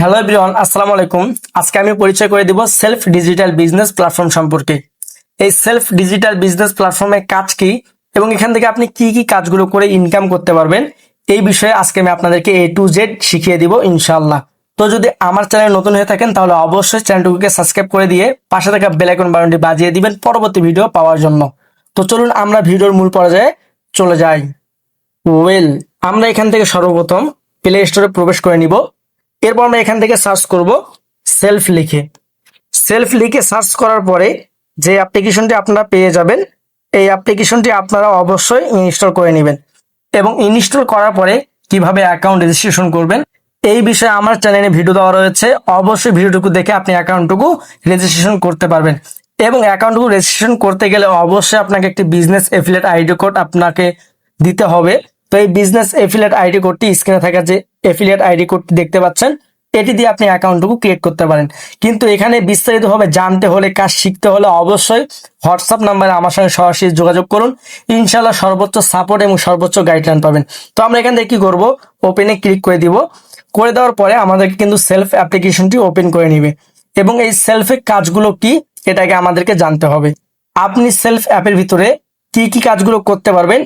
Hello everyone আসসালামু আলাইকুম। আজকে আমি পরিচয় করে দিব সেলফ ডিজিটাল বিজনেস প্ল্যাটফর্ম সম্পর্কে। এই সেলফ ডিজিটাল বিজনেস প্ল্যাটফর্মের কাজ কি এবং এখান থেকে আপনি কি কি কাজগুলো করে ইনকাম করতে পারবেন, এই বিষয়ে আজকে আমি আপনাদেরকে এ টু জেড শিখিয়ে দিব ইনশাআল্লাহ। তো যদি আমার চ্যানেল নতুন হয়ে থাকেন, তাহলে অবশ্যই চ্যানেলটুকুকে সাবস্ক্রাইব করে দিয়ে পাশে থাকা বেলাইকন বাটনটি বাজিয়ে দিবেন পরবর্তী ভিডিও পাওয়ার জন্য। তো চলুন আমরা ভিডিওর মূল পর্যায়ে চলে যাই। ওয়েল আমরা এখান থেকে সর্বপ্রথম প্লে স্টোরে প্রবেশ করে নিব। এরপর আমরা এখান থেকে সার্চ করব সেলফ লিখে। সেলফ লিখে সার্চ করার পরে যে অ্যাপ্লিকেশনটি আপনারা পেয়ে যাবেন, এই অ্যাপ্লিকেশনটি আপনারা অবশ্যই ইনস্টল করে নেবেন এবং ইনস্টল করার পরে কীভাবে অ্যাকাউন্ট রেজিস্ট্রেশন করবেন, এই বিষয়ে আমার চ্যানেলে ভিডিও দেওয়া রয়েছে। অবশ্যই ভিডিওটুকু দেখে আপনি অ্যাকাউন্টটুকু রেজিস্ট্রেশন করতে পারবেন এবং অ্যাকাউন্টটুকু রেজিস্ট্রেশন করতে গেলে অবশ্যই আপনাকে একটি বিজনেস এফিলেট আইডি কোড আপনাকে দিতে হবে। তো এই বিজনেস এফিলেট আইডি কোডটি স্ক্রিনে থাকা যে এফিলিয়েট আইডি কোডটি দেখতে পাচ্ছেন, এটি দিয়ে আপনি অ্যাকাউন্টটুকু ক্রিয়েট করতে পারেন। কিন্তু এখানে বিস্তারিতভাবে জানতে হলে, কাজ শিখতে হলে অবশ্যই হোয়াটসঅ্যাপ নাম্বারে আমার সঙ্গে সরাসরি যোগাযোগ করুন। ইনশাল্লাহ সর্বোচ্চ সাপোর্ট এবং সর্বোচ্চ গাইডলাইন পাবেন। তো আমরা এখান থেকে কি করব? ওপেনে ক্লিক করে দিব। করে দেওয়ার পরে আমাদেরকে কিন্তু সেলফ অ্যাপ্লিকেশনটি ওপেন করে নিবে। এবং এই সেলফের কাজগুলো কি? এটাকে আমাদেরকে জানতে হবে। আপনি সেলফ অ্যাপের ভিতরে কি কি কাজগুলো করতে পারবেন?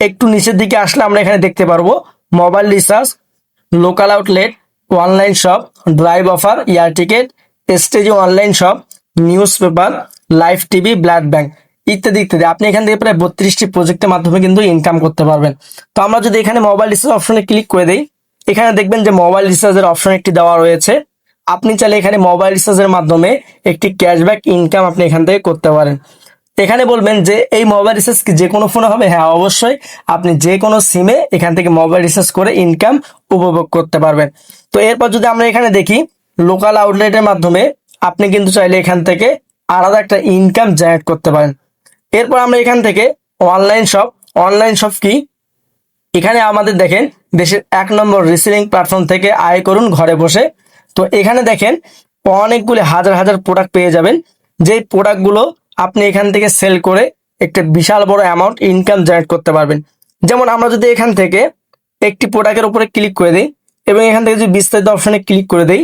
একটু নিচের দিকে আসলে আমরা এখানে দেখতে পারব। Mobile recharge local outlet online shop drive offer air ticket স্টেজে online shop newspaper live TV blood bank ইত্যাদি ইত্যাদি। আপনি এখান থেকে প্রায় বত্রিশটি প্রজেক্টের মাধ্যমে কিন্তু ইনকাম করতে পারবেন। তো আমরা যদি এখানে মোবাইল রিচার্জ অপশনে ক্লিক করে দিই, এখানে দেখবেন যে মোবাইল রিচার্জের অপশন একটি দেওয়া রয়েছে। আপনি চাইলে এখানে মোবাইল রিচার্জের মাধ্যমে একটি ক্যাশব্যাক ইনকাম আপনি এখান থেকে করতে পারেন। এখানে বলবেন যে এই মোবাইল রিচার্জ কি যে কোনো ফোনে হবে? হ্যাঁ অবশ্যই। আপনি যে কোনো সিমে এখান থেকে মোবাইল রিচার্জ করে ইনকাম উপভোগ করতে পারবেন। তো এরপর যদি আমরা এখানে দেখি লোকাল আউটলেটের মাধ্যমে আপনি কিন্তু চাইলে এখান থেকে আলাদা একটা ইনকাম জেনারেট করতে পারেন। এরপর আমরা এখান থেকে অনলাইন শপ অনলাইন শপ কি? এখানে আমাদের দেখেন, দেশের এক নম্বর রিসেলিং প্ল্যাটফর্ম থেকে আয় করুন ঘরে বসে। তো এখানে দেখেন, অনেকগুলি হাজার হাজার প্রোডাক্ট পেয়ে যাবেন। যেই প্রোডাক্টগুলো আপনি এখান থেকে সেল করে একটা বিশাল বড় অ্যামাউন্ট ইনকাম জেনারেট করতে পারবেন। যেমন আমরা যদি এখান থেকে একটি প্রোডাক্টের উপরে ক্লিক করে দিই এবং এখান থেকে যদি বিস্তারিত অপশনে ক্লিক করে দিই,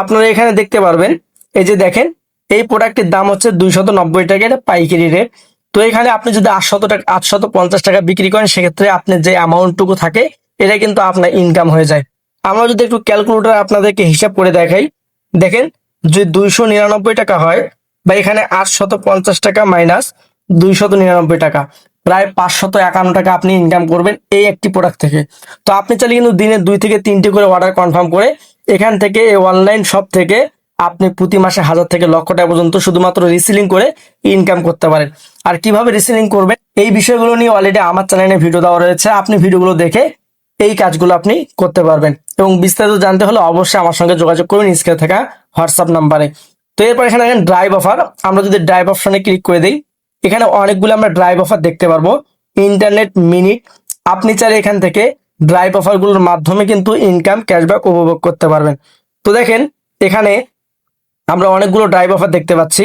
আপনারা এখানে দেখতে পারবেন, এই যে দেখেন, এই প্রোডাক্টের দাম হচ্ছে দুইশত নব্বই টাকা পাইকারি রেট তো এখানে আপনি যদি আটশত টাকা, আটশত পঞ্চাশ টাকা বিক্রি করেন, সেক্ষেত্রে আপনার যে অ্যামাউন্টটুকু থাকে, এটা কিন্তু আপনার ইনকাম হয়ে যায়। আমরা যদি একটু ক্যালকুলেটর আপনাদেরকে হিসাব করে দেখাই, দেখেন, যদি দুইশো নিরানব্বই টাকা হয় বা এখানে আটশত পঞ্চাশ টাকা মাইনাস দুইশত নিরানব্বই টাকা। প্রায় পাঁচশত একান্ন টাকা আপনি ইনকাম করবেন এই একটি প্রোডাক্ট থেকে। তো আপনি চাইলে কিন্তু দিনে দুই থেকে তিনটি করে অর্ডার কনফার্ম করে এখান থেকে এই অনলাইন শপ থেকে আপনি প্রতি মাসে হাজার থেকে লক্ষ টাকা পর্যন্ত শুধুমাত্র রিসেলিং করে ইনকাম করতে পারেন। আর কীভাবে রিসেলিং করবেন? এই বিষয়গুলো নিয়ে অলরেডি আমার চ্যানেলে ভিডিও দেওয়া রয়েছে। আপনি ভিডিওগুলো দেখে এই কাজগুলো আপনি করতে পারবেন। এবং বিস্তারিত জানতে হলে অবশ্যই আমার সঙ্গে যোগাযোগ করুন স্ক্রিনে থাকা হোয়াটসঅ্যাপ নাম্বারে। তো এরপর এখানে দেখেন ড্রাইভ অফার আমরা যদি ড্রাইভ অপশনে ক্লিক করে দিই, এখানে অনেকগুলো আমরা ড্রাইভ অফার দেখতে পারব। ইন্টারনেট মিনিট আপনি চাইলে এখান থেকে ড্রাইভ অফারগুলোর মাধ্যমে কিন্তু ইনকাম ক্যাশব্যাক উপভোগ করতে পারবেন। তো দেখেন, এখানে আমরা অনেকগুলো ড্রাইভ অফার দেখতে পাচ্ছি।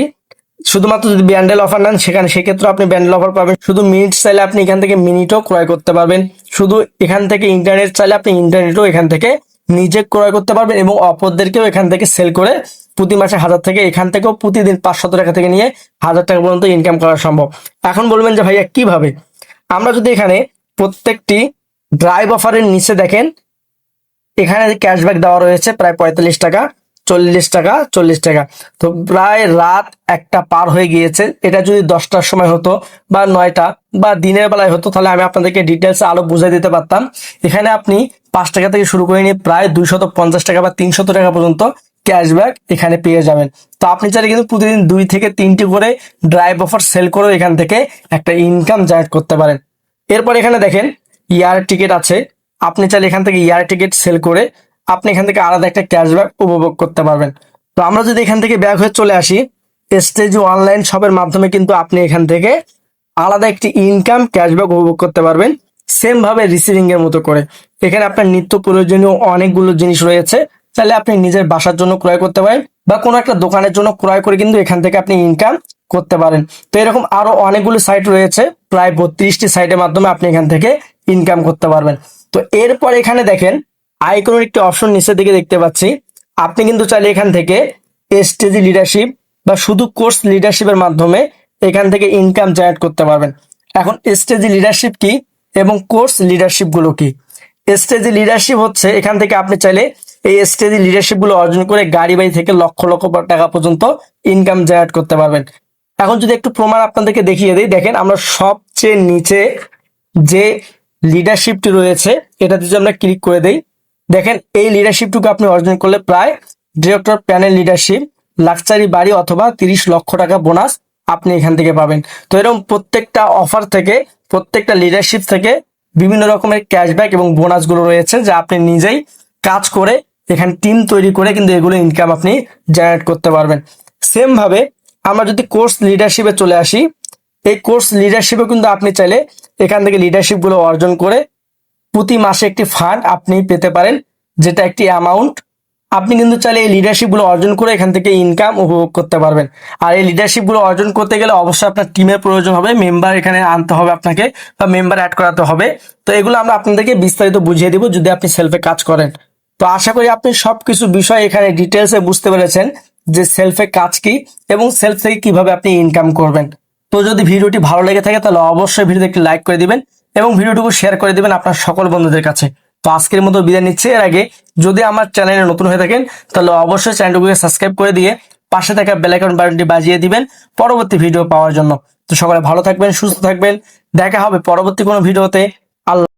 শুধুমাত্র যদি ব্যান্ডেল অফার নেন, সেখানে সেক্ষেত্রে আপনি ব্যান্ডেল অফার পাবেন। শুধু মিনিট চাইলে আপনি এখান থেকে মিনিটও ক্রয় করতে পারবেন। শুধু এখান থেকে ইন্টারনেট চাইলে আপনি ইন্টারনেটও এখান থেকে নিজে ক্রয় করতে পারবেন এবং অপরদেরকেও এখান থেকে সেল করে প্রতি মাসে হাজার থেকে এখান থেকেও প্রতিদিন পাঁচশত টাকা থেকে নিয়ে হাজার টাকা পর্যন্ত ইনকাম করা সম্ভব। এখন বলবেন যে ভাইয়া, কীভাবে? আমরা যদি এখানে প্রত্যেকটি ড্রাইভ অফারের নিচে দেখেন, এখানে ক্যাশব্যাক দেওয়া রয়েছে প্রায় পঁয়তাল্লিশ টাকা, চল্লিশ টাকা চল্লিশ টাকা। তো প্রায় রাত একটা পার হয়ে গিয়েছে। এটা যদি দশটার সময় হতো বা নয়টা বা দিনের বেলায় হতো, তাহলে আমি আপনাদেরকে ডিটেলসে আরও বুঝাই দিতে পারতাম। এখানে আপনি পাঁচ টাকা থেকে শুরু করে নিয়ে প্রায় দুইশত পঞ্চাশ টাকা বা তিনশত টাকা পর্যন্ত ক্যাশব্যাক এখানে পেয়ে যাবেন। তো আপনি চাইলে কিন্তু প্রতিদিন দুই থেকে তিনটি করে ড্রাইভ অফার সেল করে এখান থেকে একটা ইনকাম জেনারেট করতে পারেন। এরপর এখানে দেখেন, ইয়ার টিকিট আছে। আপনি চাইলে এখান থেকে ইয়ার টিকিট সেল করে আপনি এখান থেকে আলাদা একটা ক্যাশব্যাক উপভোগ করতে পারবেন। তো আমরা যদি এখান থেকে ব্যাক হয়ে চলে আসি, স্টেজ অনলাইন শপের মাধ্যমে কিন্তু আপনি এখান থেকে আলাদা একটি ইনকাম ক্যাশব্যাক উপভোগ করতে পারবেন সেম ভাবে রিসিভিং এর মতো করে। এখানে আপনার নিত্য প্রয়োজনীয় অনেকগুলো জিনিস রয়েছে। তাহলে আপনি নিজের বাসার জন্য ক্রয় করতে পারেন বা কোনো একটা দোকানের জন্য ক্রয় করে কিন্তু এখান থেকে আপনি ইনকাম করতে পারেন। তো এরকম আরও অনেকগুলো সাইট রয়েছে, প্রায় বত্রিশটি সাইটের মাধ্যমে আপনি এখান থেকে ইনকাম করতে পারবেন। তো এরপর এখানে দেখেন আইকনের একটি অপশন নিচের দিকে দেখতে পাচ্ছি। আপনি কিন্তু চাইলে এখান থেকে স্টেজি লিডারশিপ বা শুধু কোর্স লিডারশিপের মাধ্যমে এখান থেকে ইনকাম জেনারেট করতে পারবেন। এখন স্টেজি লিডারশিপ কি এবং কোর্স লিডারশিপগুলো কি? স্টেজি লিডারশিপ হচ্ছে এখান থেকে আপনি চাইলে এই স্টেজি লিডারশিপগুলো অর্জন করে গাড়ি বাড়ি থেকে লক্ষ লক্ষ টাকা পর্যন্ত ইনকাম জেনারেট করতে পারবেন। এখন যদি একটু প্রমাণ আপনাদেরকে দেখিয়ে দিই, দেখেন আমরা সবচেয়ে নিচে যে লিডারশিপটি রয়েছে, এটাতে যদি আমরা ক্লিক করে দেই, দেখেন এই লিডারশিপটুকু আপনি অর্জন করলে প্রায় ডিরেক্টর প্যানেল লিডারশিপ লাক্সারি বাড়ি অথবা তিরিশ লক্ষ টাকা বোনাস আপনি এখান থেকে পাবেন। তো এরকম প্রত্যেকটা অফার থেকে, প্রত্যেকটা লিডারশিপ থেকে বিভিন্ন রকমের ক্যাশব্যাক এবং বোনাসগুলো রয়েছে যা আপনি নিজেই কাজ করে এখানে টিম তৈরি করে কিন্তু এগুলো ইনকাম আপনি জেনারেট করতে পারবেন। সেম ভাবে আমরা যদি কোর্স লিডারশিপে চলে আসি, এই কোর্স লিডারশিপে কিন্তু আপনি চাইলে এখান থেকে লিডারশিপগুলো অর্জন করে প্রতি মাসে একটি ফান্ড আপনি পেতে পারেন, যেটা একটি অ্যামাউন্ট আপনি কিন্তু চাইলে এই লিডারশিপগুলো অর্জন করে এখান থেকে ইনকাম উপভোগ করতে পারবেন। আর এই লিডারশিপগুলো অর্জন করতে গেলে অবশ্যই আপনার টিমের প্রয়োজন হবে মেম্বার এখানে আনতে হবে আপনাকে বা মেম্বার অ্যাড করাতে হবে। তো এগুলো আমরা আপনাদেরকে বিস্তারিত বুঝিয়ে দিব যদি আপনি সেলফে কাজ করেন। তো আশা করি আপনি সবকিছু বিষয় এখানে ডিটেলসে বুঝতে পেরেছেন যে সেলফে কাজ কি এবং সেলফ থেকে কীভাবে আপনি ইনকাম করবেন। তো যদি ভিডিওটি ভালো লেগে থাকে তাহলে অবশ্যই ভিডিওতে একটি লাইক করে দিবেন এবং ভিডিওটুকু শেয়ার করে দিবেন আপনার সকল বন্ধুদের কাছে। তো আজকের মতো বিদায় নিচ্ছে। এর আগে যদি আমার চ্যানেলে নতুন হয়ে থাকেন, তাহলে অবশ্যই চ্যানেলটিকে সাবস্ক্রাইব করে দিয়ে পাশে থাকা বেলাইকন বাটনটি বাজিয়ে দিবেন পরবর্তী ভিডিও পাওয়ার জন্য। তো সকলে ভালো থাকবেন, সুস্থ থাকবেন। দেখা হবে পরবর্তী কোনো ভিডিওতে। আল্লাহ